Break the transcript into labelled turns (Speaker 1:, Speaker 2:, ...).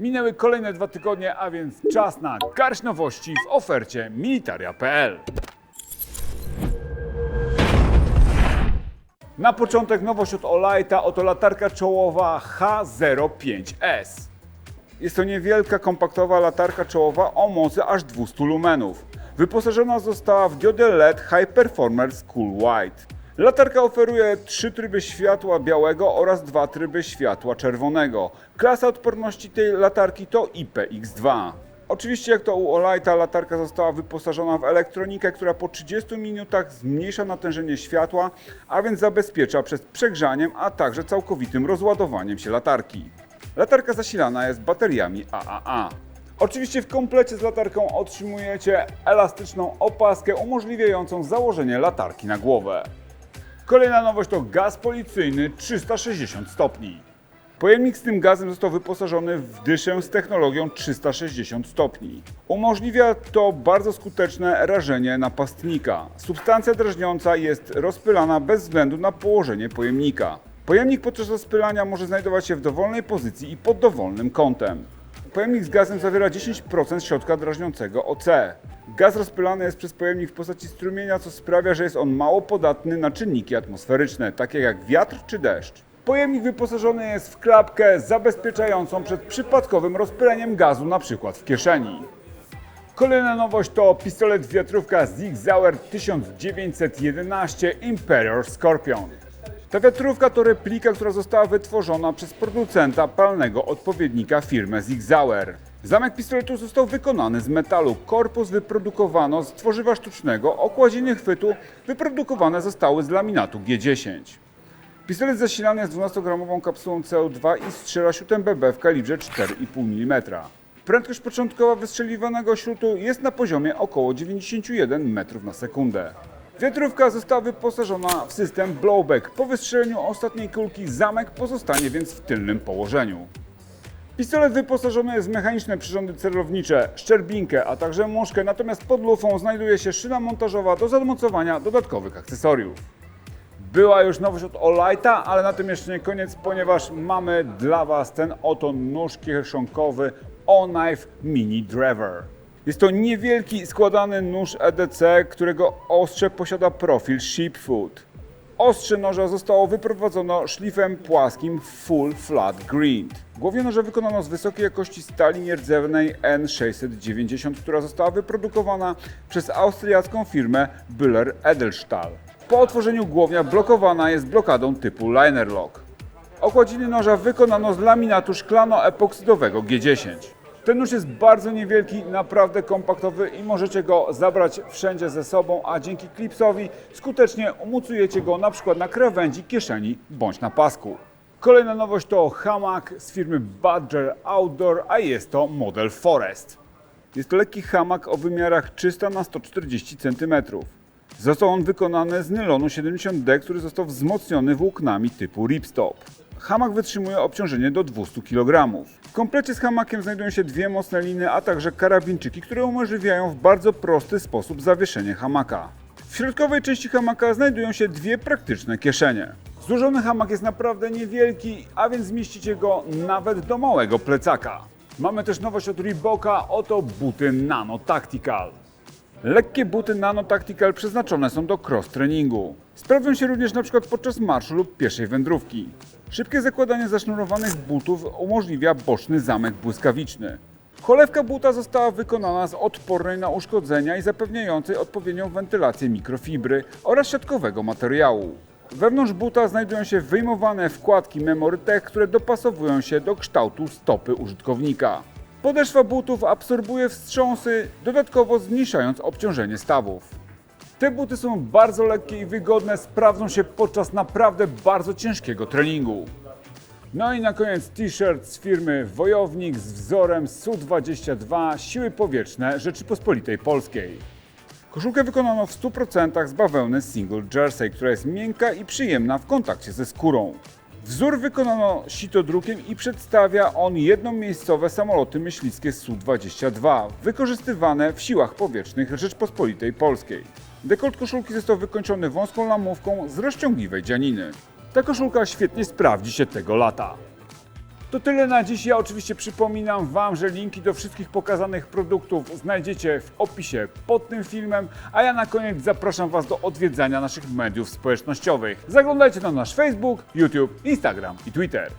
Speaker 1: Minęły kolejne dwa tygodnie, a więc czas na garść nowości w ofercie militaria.pl. Na początek nowość od Olighta, oto latarka czołowa H05S. Jest to niewielka, kompaktowa latarka czołowa o mocy aż 200 lumenów. Wyposażona została w diodę LED High Performance Cool White. Latarka oferuje trzy tryby światła białego oraz dwa tryby światła czerwonego. Klasa odporności tej latarki to IPX2. Oczywiście jak to u Olighta latarka została wyposażona w elektronikę, która po 30 minutach zmniejsza natężenie światła, a więc zabezpiecza przed przegrzaniem, a także całkowitym rozładowaniem się latarki. Latarka zasilana jest bateriami AAA. Oczywiście w komplecie z latarką otrzymujecie elastyczną opaskę umożliwiającą założenie latarki na głowę. Kolejna nowość to gaz policyjny 360 stopni. Pojemnik z tym gazem został wyposażony w dyszę z technologią 360 stopni. Umożliwia to bardzo skuteczne rażenie napastnika. Substancja drażniąca jest rozpylana bez względu na położenie pojemnika. Pojemnik podczas rozpylania może znajdować się w dowolnej pozycji i pod dowolnym kątem. Pojemnik z gazem zawiera 10% środka drażniącego OC. Gaz rozpylany jest przez pojemnik w postaci strumienia, co sprawia, że jest on mało podatny na czynniki atmosferyczne, takie jak wiatr czy deszcz. Pojemnik wyposażony jest w klapkę zabezpieczającą przed przypadkowym rozpyleniem gazu, np. w kieszeni. Kolejna nowość to pistolet wiatrówka Zig Sauer 1911 Imperial Scorpion. Ta wiatrówka to replika, która została wytworzona przez producenta palnego odpowiednika firmy Zig Sauer. Zamek pistoletu został wykonany z metalu. Korpus wyprodukowano z tworzywa sztucznego, okładziny chwytu wyprodukowane zostały z laminatu G10. Pistolet zasilany jest 12-gramową kapsułą CO2 i strzela śrutem BB w kalibrze 4,5 mm. Prędkość początkowa wystrzeliwanego śrutu jest na poziomie około 91 metrów na sekundę. Wiatrówka została wyposażona w system blowback. Po wystrzeleniu ostatniej kulki zamek pozostanie więc w tylnym położeniu. Pistolet wyposażony jest w mechaniczne przyrządy celownicze, szczerbinkę, a także muszkę, natomiast pod lufą znajduje się szyna montażowa do zamocowania dodatkowych akcesoriów. Była już nowość od Olighta, ale na tym jeszcze nie koniec, ponieważ mamy dla Was ten oto nóż kieszonkowy O-Knife Mini Driver. Jest to niewielki składany nóż EDC, którego ostrze posiada profil Sheepfoot. Ostrze noża zostało wyprowadzone szlifem płaskim Full Flat Grind. Głownie noże wykonano z wysokiej jakości stali nierdzewnej N690, która została wyprodukowana przez austriacką firmę Bühler Edelstahl. Po otworzeniu głownia blokowana jest blokadą typu liner lock. Okładziny noża wykonano z laminatu szklano-epoksydowego G10. Ten nóż jest bardzo niewielki, naprawdę kompaktowy i możecie go zabrać wszędzie ze sobą, a dzięki klipsowi skutecznie umocujecie go na przykład na krawędzi, kieszeni bądź na pasku. Kolejna nowość to hamak z firmy Badger Outdoor, a jest to model Forest. Jest to lekki hamak o wymiarach 300 na 140 cm. Został on wykonany z nylonu 70D, który został wzmocniony włóknami typu ripstop. Hamak wytrzymuje obciążenie do 200 kg. W komplecie z hamakiem znajdują się dwie mocne liny, a także karabinczyki, które umożliwiają w bardzo prosty sposób zawieszenie hamaka. W środkowej części hamaka znajdują się dwie praktyczne kieszenie. Złożony hamak jest naprawdę niewielki, a więc zmieścicie go nawet do małego plecaka. Mamy też nowość od Reeboka, oto buty Nano Tactical. Lekkie buty Nano Tactical przeznaczone są do cross-treningu. Sprawdzą się również przykład podczas marszu lub pieszej wędrówki. Szybkie zakładanie zasznurowanych butów umożliwia boczny zamek błyskawiczny. Cholewka buta została wykonana z odpornej na uszkodzenia i zapewniającej odpowiednią wentylację mikrofibry oraz siatkowego materiału. Wewnątrz buta znajdują się wyjmowane wkładki MemoryTech, które dopasowują się do kształtu stopy użytkownika. Podeszwa butów absorbuje wstrząsy, dodatkowo zmniejszając obciążenie stawów. Te buty są bardzo lekkie i wygodne, sprawdzą się podczas naprawdę bardzo ciężkiego treningu. No i na koniec t-shirt z firmy Wojownik z wzorem Su-22 Siły Powietrzne Rzeczypospolitej Polskiej. Koszulkę wykonano w 100% z bawełny single jersey, która jest miękka i przyjemna w kontakcie ze skórą. Wzór wykonano sitodrukiem i przedstawia on jednomiejscowe samoloty myśliwskie Su-22, wykorzystywane w siłach powietrznych Rzeczpospolitej Polskiej. Dekolt koszulki został wykończony wąską lamówką z rozciągliwej dzianiny. Ta koszulka świetnie sprawdzi się tego lata. To tyle na dziś. Ja oczywiście przypominam Wam, że linki do wszystkich pokazanych produktów znajdziecie w opisie pod tym filmem, a ja na koniec zapraszam Was do odwiedzania naszych mediów społecznościowych. Zaglądajcie na nasz Facebook, YouTube, Instagram i Twitter.